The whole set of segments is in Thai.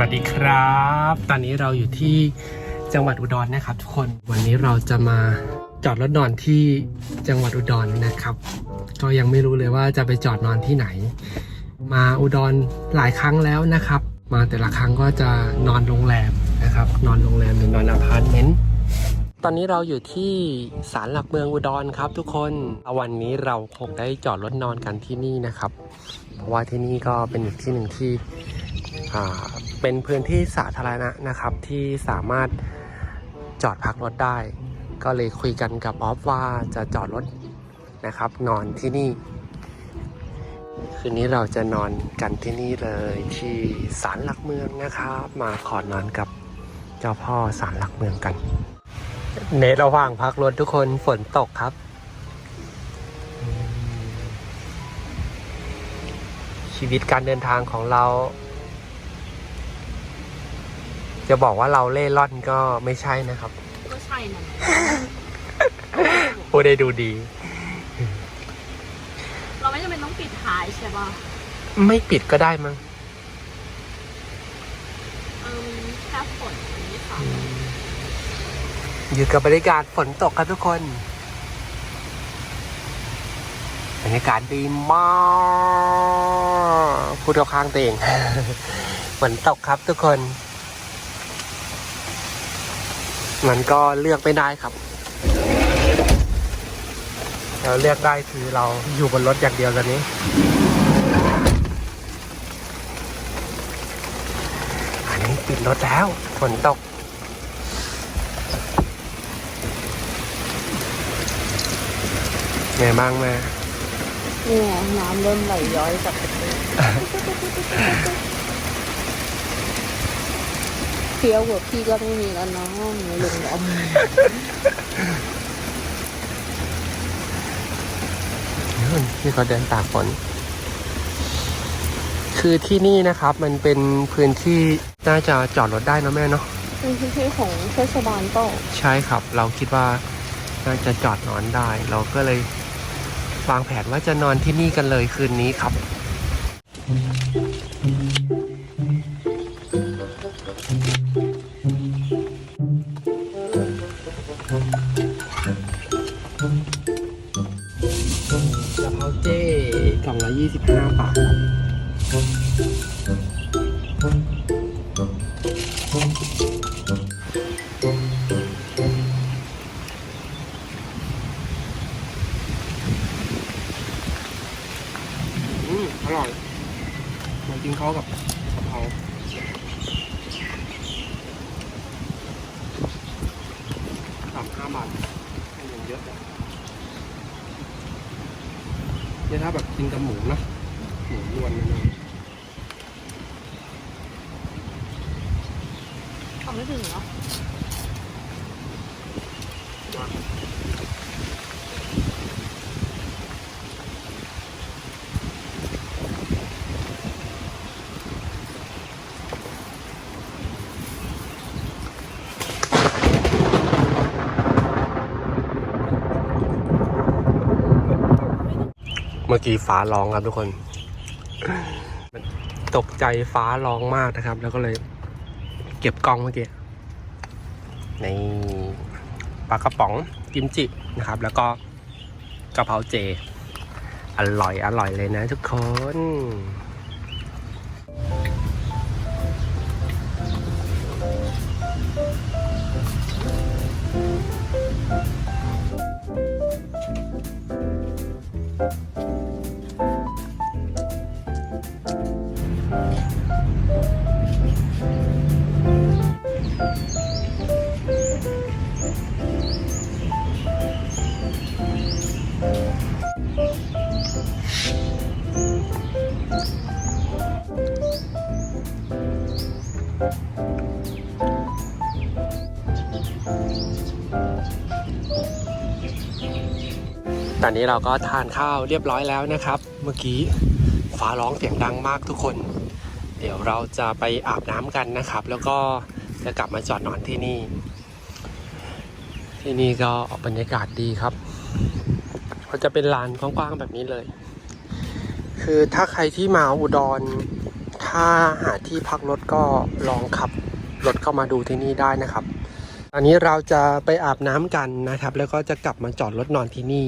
วัสดีครับ ตอนนี้เราอยู่ที่จังหวัดอุดรนะครับ ทุกคนวันนี้เราจะมาจอดรถนอนที่จังหวัดอุดรนะครับ ก็ยังไม่รู้เลยว่าจะไปจอดนอนที่ไหน มาอุดรหลายครั้งแล้วนะครับ มาแต่ละครั้งก็จะนอนโรงแรมนะครับ นอนโรงแรมหรือนอนอพาร์ตเมนต์ตอนนี้เราอยู่ที่ศาลหลักเมืองอุดรครับ ทุกคนวันนี้เราคงได้จอดรถนอนกันที่นี่นะครับ เพราะว่าที่นี่ก็เป็นอีกที่หนึ่งที่อ่า เป็นพื้นที่สาธารณะนะครับที่สามารถจอดพักรถได้ ก็เลยคุยกันกับออฟว่าจะจอดรถนะครับ นอนที่นี่ คืนนี้เราจะนอนกันที่นี่เลยที่ศาลหลักเมืองนะครับ มาขอนอนกับเจ้าพ่อศาลหลักเมืองกัน ในระหว่างพักรถทุกคนฝนตกครับชีวิตการเดินทางของเรา จะบอกว่าเราเล่ร่อนก็ไม่ใช่นะครับ ก็ใช่นะพูดได้ดูดี เราไม่จำเป็นต้องปิดท้ายใช่ป่ะไม่ปิดก็ได้มั้งเออมันแค่ฝนมันไม่ค่ะอยู่กับบรรยากาศฝนตกครับทุกคนบรรยากาศดีมากพูดเอาข้างตัวเองฝนตกครับทุกคน มันก็เลือกไม่ได้ครับ เราเลือกได้คือเราอยู่บนรถอย่างเดียวตอนนี้อันนี้ปิดรถแล้วฝนตกไงบ้างแม่นี่ไงน้ำเริ่มไหลย้อยจาก เฟี้ยวกว่าพี่ก็ไม่มีแล้วเน้องในโรงแรมนู่นที่เขาเดินตากฝน คือที่นี่นะครับ มันเป็นพื้นที่น่าจะจอดรถได้เนอะแม่เนาะเป็นพื้นที่ของเทศบาลเปล่าใช่ครับ เราคิดว่าน่าจะจอดนอนได้ เราก็เลยวางแผนว่าจะนอนที่นี่กันเลยคืนนี้ครับ อืมอร่อยเหมันกินเข้ากับกะเพราสามห้าบาทให้อย่างเยอะเลยเนี่ยถ้าแบบกินกับหมูนะหมูล้วนนะนะ ทำ ไม่ถึงเหรอเมื่อกี้ฟ้าร้องครับทุกคน ตกใจฟ้าร้องมากนะครับ แล้วก็เลย เก็บกล้องเมื่อกี้ในปลากระป๋องกิมจินะครับ แล้วก็กะเพราเจ อร่อยอร่อยเลยนะทุกคน อนนี้เราก็ทานข้าวเรียบร้อยแล้วนะครับ เมื่อกี้ฟ้าร้องเสียงดังมากทุกคน เดี๋ยวเราจะไปอาบน้ำกันนะครับ แล้วก็จะกลับมาจอดนอนที่นี่ ที่นี่ก็บรรยากาศดีครับก็จะเป็นลานกว้างๆแบบนี้เลย คือถ้าใครที่มาอุดร ถ้าหาที่พักรถก็ลองขับรถเข้ามาดูที่นี่ได้นะครับตอนนี้เราจะไปอาบน้ำกันนะครับ แล้วก็จะกลับมาจอดรถนอนที่นี่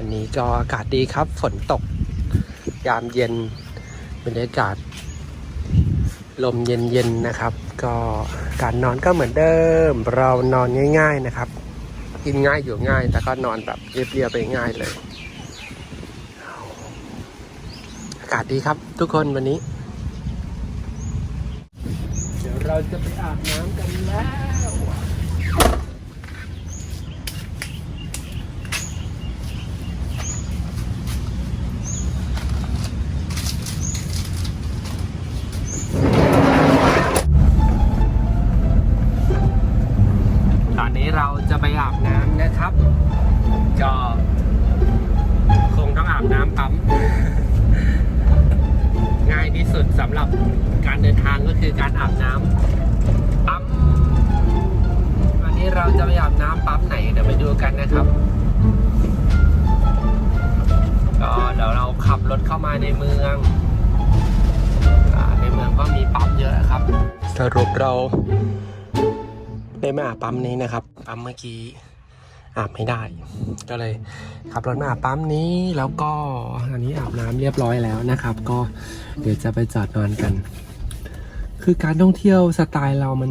วันนี้ก็อากาศดีครับ ฝนตก ยามเย็นบรรยากาศ ลมเย็นๆนะครับ ก็การนอนก็เหมือนเดิม เรานอนง่าย ๆนะครับ กินง่ายอยู่ง่าย แต่ก็นอนแบบเรียบๆไปง่ายเลย อากาศดีครับ ทุกคนวันนี้ เดี๋ยวเราจะไปอาบน้ำกันแล้ว คือการอาบน้ำปั๊มวันนี้เราจะไปอาบน้ำปั๊มไหนเดี๋ยวไปดูกันนะครับก็เดี๋ยวเราขับรถเข้ามาในเมืองในเมืองก็มีปั๊มเยอะครับ สรุปเราได้มาอาบปั๊มนี้นะครับ ปั๊มเมื่อกี้อาบไม่ได้ ก็เลยขับรถมาอาบปั๊มนี้แล้วก็อันนี้อาบน้ำเรียบร้อยแล้วนะครับ ก็เดี๋ยวจะไปจอดนอนกัน คือการท่องเที่ยวสไตล์เรามัน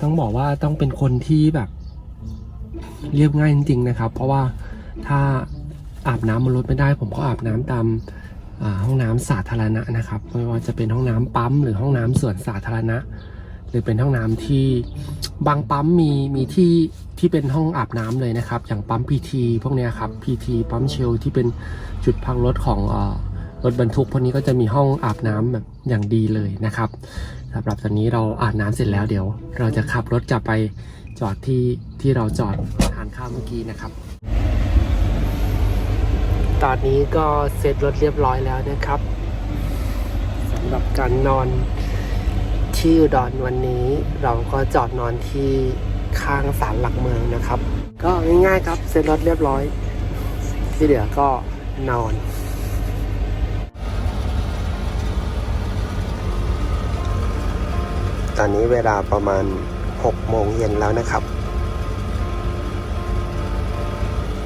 ต้องบอกว่าต้องเป็นคนที่แบบ เรียบง่ายจริง ๆ นะครับ เพราะว่าถ้าอาบน้ำบนรถไม่ได้ ผมก็อาบน้ำตามห้องน้ำสาธารณะนะครับ ไม่ว่าจะเป็นห้องน้ำปั๊มหรือห้องน้ำส่วนสาธารณะ หรือเป็นห้องน้ำที่บางปั๊มมีมีที่ที่เป็นห้องอาบน้ำเลยนะครับ อย่างปั๊มพีทีพวกนี้ครับพีทีปั๊มเชลที่เป็นจุดพักรถของอ รถบรรทุกพวกนี้ก็จะมีห้องอาบน้ำแบบอย่างดีเลยนะครับสำหรับตอนนี้เราอาบน้ำเสร็จแล้วเดี๋ยว เราจะขับรถจะไปจอดที่ที่เราจอดทานข้าวเมื่อกี้นะครับ ตอนนี้ก็เสร็จรถเรียบร้อยแล้วนะครับสำหรับการนอนที่อุดรวันนี้เราก็จอดนอนที่ข้างศาลหลักเมืองนะครับ ก็ง่ายๆครับเซ็นรถเรียบร้อย ที่เหลือก็นอน ตอนนี้เวลาประมาณ 6 โมงเย็นแล้วนะครับ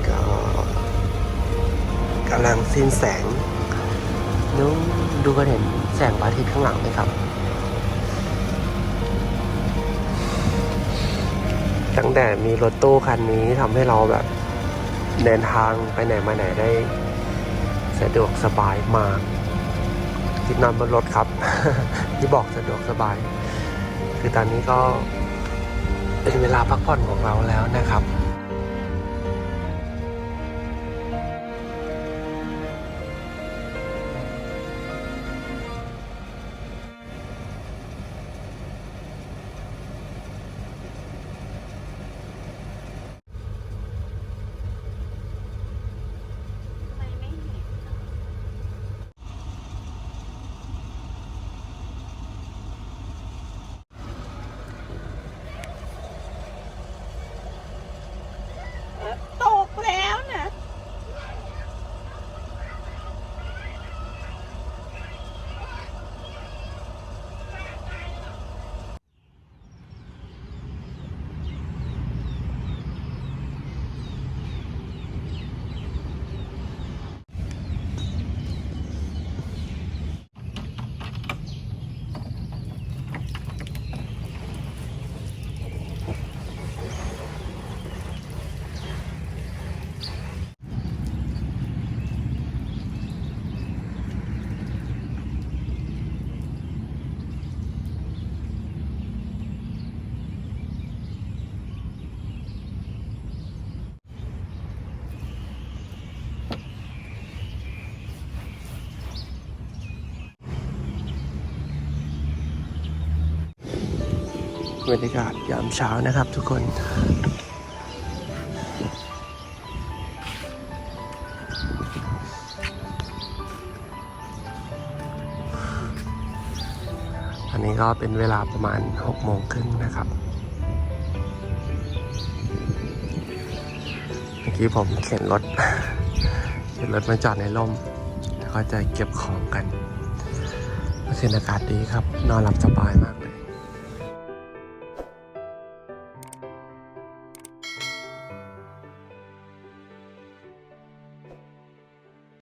ก็กำลังสิ้นแสงนู้นดูกันเห็นแสงพระอาทิตย์ข้างหลังไหมครับตั้งแต่มีรถตู้คันนี้ทำให้เราแบบเดินทางไปไหนมาไหนได้สะดวกสบายมากที่นอนบนรถครับ ที่บอกสะดวกสบาย คือตอนนี้ก็เป็นเวลาพักผ่อนของเราแล้วนะครับ บรรยากาศยามเช้านะครับทุกคนอันนี้ก็เป็นเวลาประมาณ6โมงครึ่งนะครับ เมื่อกี้ผมเข็นรถ เข็นรถมาจอดในร่ม แล้วก็จะเก็บของกันมื่อคืนอากาศดีครับ นอนหลับสบายมากเลย